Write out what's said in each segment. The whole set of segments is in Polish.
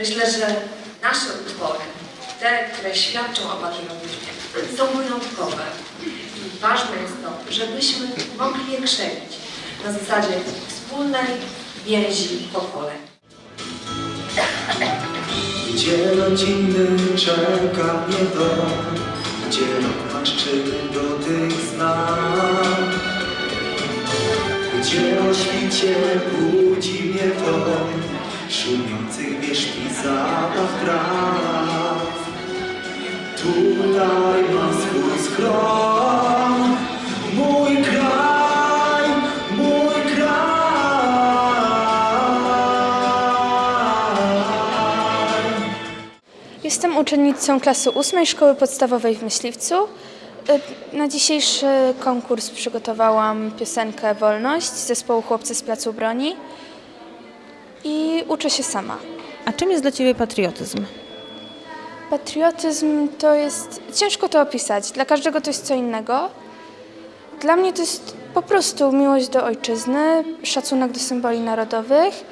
Myślę, że nasze utwory, te, które świadczą o patriotyzmie, są wyjątkowe. I ważne jest to, żebyśmy mogli je krzewić na zasadzie wspólnej więzi pokoleń. Gdzie rodzinny czeka mnie dom, gdzie rozmarszczyny do tych znak. Gdzie o świcie budzi mnie szumiących wierzchni zabaw praw. Tutaj ma swój schron, mój kraj, mój kraj. Jestem uczennicą klasy ósmej Szkoły Podstawowej w Myśliwcu. Y, Na dzisiejszy konkurs przygotowałam piosenkę Wolność zespołu Chłopcy z Placu Broni i uczę się sama. A czym jest dla Ciebie patriotyzm? Patriotyzm to jest. Ciężko to opisać. Dla każdego to jest co innego. Dla mnie to jest po prostu miłość do ojczyzny, szacunek do symboli narodowych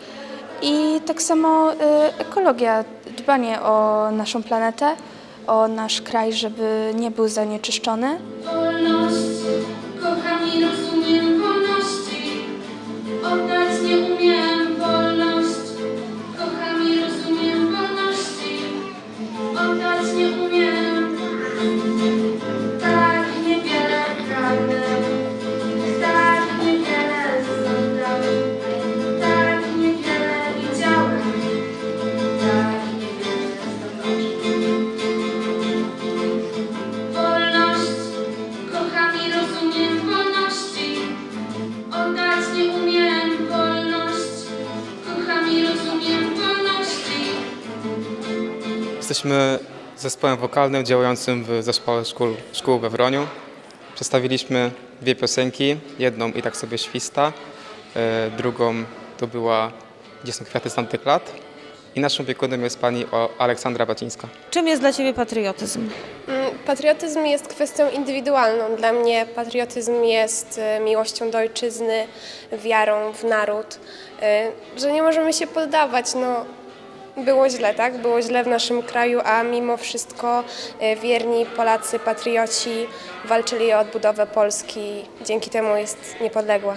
i tak samo y, ekologia, dbanie o naszą planetę, o nasz kraj, żeby nie był zanieczyszczony. Wolność, kocham i rozumiem Jesteśmy zespołem wokalnym działającym w zespole szkół, szkół we Wroniu. Przedstawiliśmy dwie piosenki. Jedną i tak sobie śwista, e, drugą to była Gdzie są kwiaty z tamtych lat. I naszą opiekunem jest pani Aleksandra Bacińska. Czym jest dla Ciebie patriotyzm? Mm, Patriotyzm jest kwestią indywidualną. Dla mnie patriotyzm jest e, miłością do ojczyzny, wiarą w naród, e, że nie możemy się poddawać. No, było źle, tak? Było źle w naszym kraju, a mimo wszystko e, wierni Polacy, patrioci walczyli o odbudowę Polski. Dzięki temu jest niepodległa.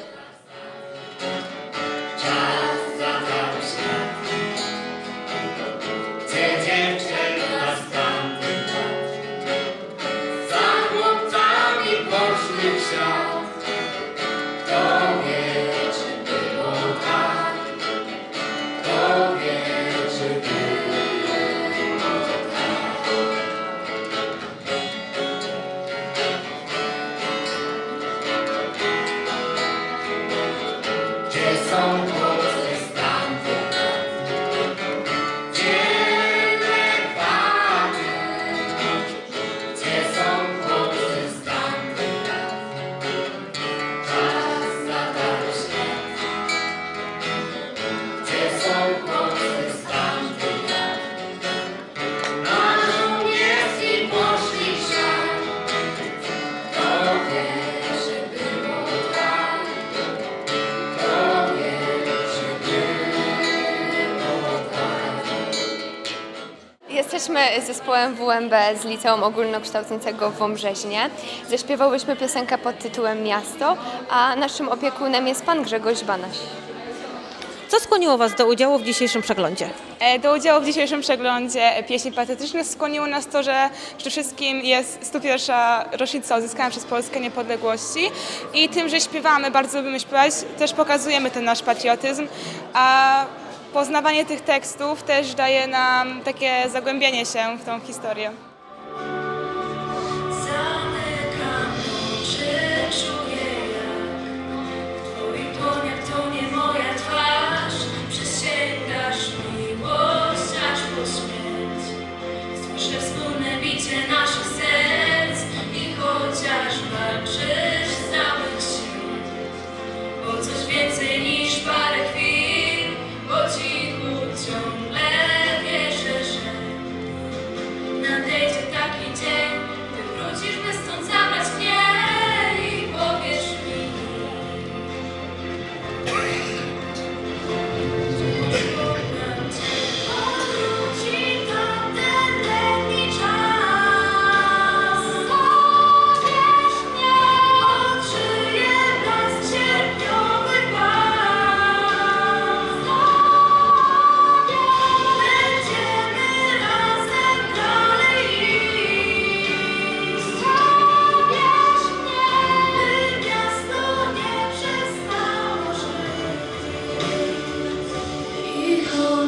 Jesteśmy zespołem WMB z Liceum Ogólnokształcącego w Wąbrzeźnie. Zaśpiewałyśmy piosenkę pod tytułem Miasto, a naszym opiekunem jest pan Grzegorz Banaś. Co skłoniło Was do udziału w dzisiejszym przeglądzie? E, Do udziału w dzisiejszym przeglądzie pieśni patriotycznych skłoniło nas to, że przede wszystkim jest 101. rocznica odzyskania przez Polskę niepodległości i tym, że śpiewamy, bardzo lubimy śpiewać, też pokazujemy ten nasz patriotyzm, a poznawanie tych tekstów też daje nam takie zagłębienie się w tą historię.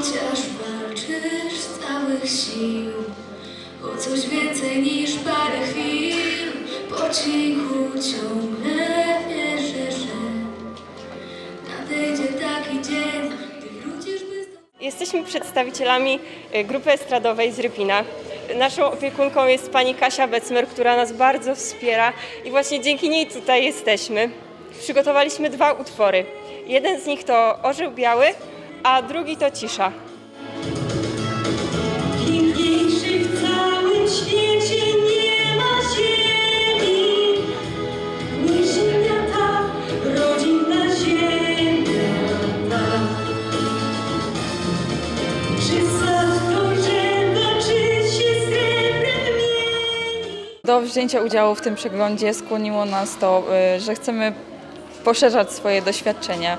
chociaż walczysz z całych sił O coś więcej niż parę chwil Po cichu ciągle wierzę, że nadejdzie taki dzień Gdy wrócisz by... Jesteśmy przedstawicielami y, grupy estradowej z Rypina. Naszą opiekunką jest pani Kasia Becmer, która nas bardzo wspiera i właśnie dzięki niej tutaj jesteśmy. Przygotowaliśmy dwa utwory. Jeden z nich to Orzeł Biały, a drugi to Cisza. Piękniejszy w całym świecie nie ma ziemi niż ta, rodzinna ziemia ta. Czy się srebrem mieni? Do wzięcia udziału w tym przeglądzie skłoniło nas to, y, że chcemy poszerzać swoje doświadczenia,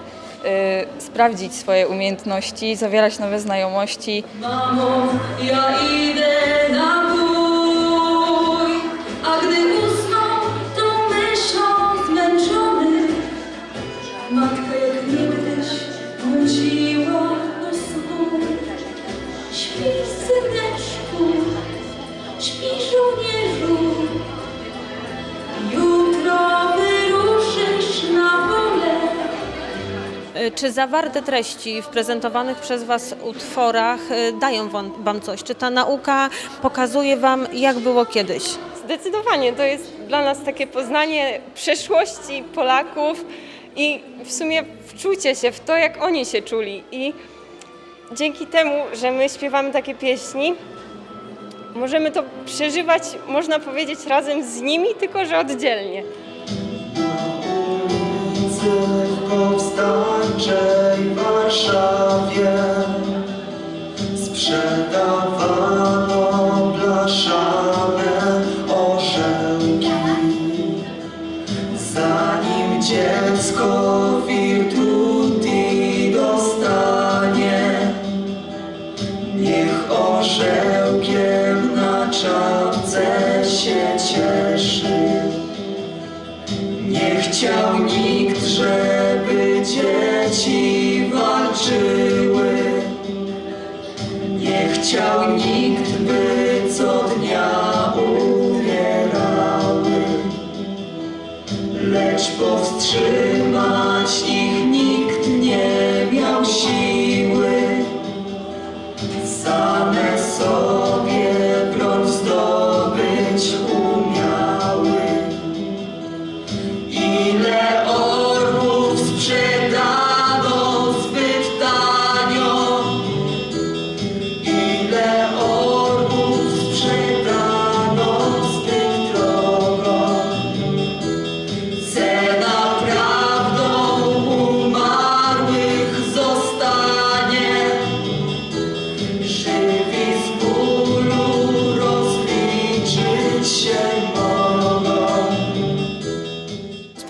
sprawdzić swoje umiejętności, zawierać nowe znajomości. Mamo, ja idę na bój, a gdy Czy zawarte treści w prezentowanych przez Was utworach y, dają wam, coś? Czy ta nauka pokazuje Wam, jak było kiedyś? Zdecydowanie to jest dla nas takie poznanie przeszłości Polaków i w sumie wczucie się w to, jak oni się czuli. I dzięki temu, że my śpiewamy takie pieśni, możemy to przeżywać, można powiedzieć, razem z nimi, tylko że oddzielnie. ulicy powstańczej Warszawie sprzedawano blaszane orzełki. Zanim dziecko virtuti dostanie, niech orzełkiem na czapce się cieszy. Nie chciał nikt, żeby walczyły. Nie chciał nikt, by co dnia umierały. Lecz powstrzymać ich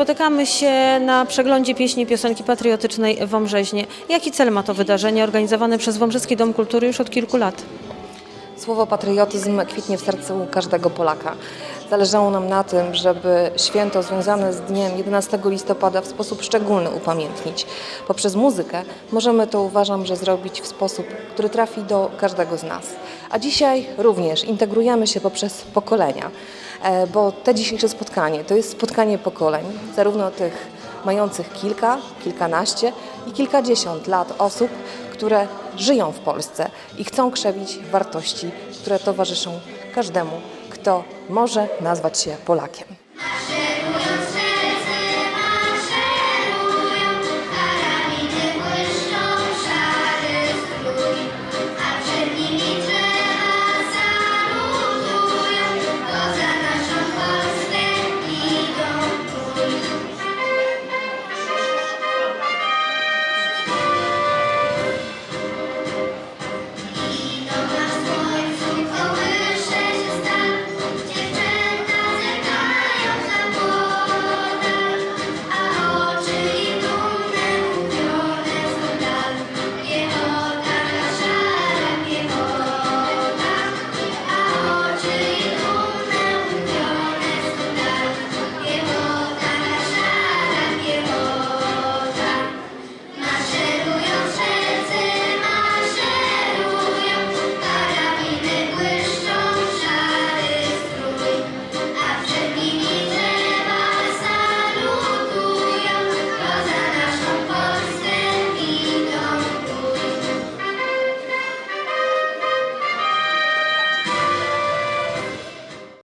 Spotykamy się na przeglądzie pieśni piosenki patriotycznej w Wąbrzeźnie. Jaki cel ma to wydarzenie organizowane przez Wąbrzeski Dom Kultury już od kilku lat? Słowo patriotyzm kwitnie w sercu każdego Polaka. Zależało nam na tym, żeby święto związane z dniem 11 listopada w sposób szczególny upamiętnić. Poprzez muzykę możemy to uważam, że zrobić w sposób, który trafi do każdego z nas. A dzisiaj również integrujemy się poprzez pokolenia, e, bo te dzisiejsze spotkanie to jest spotkanie pokoleń, zarówno tych mających kilka, kilkanaście i kilkadziesiąt lat osób, które żyją w Polsce i chcą krzewić wartości, które towarzyszą każdemu, kto może nazwać się Polakiem.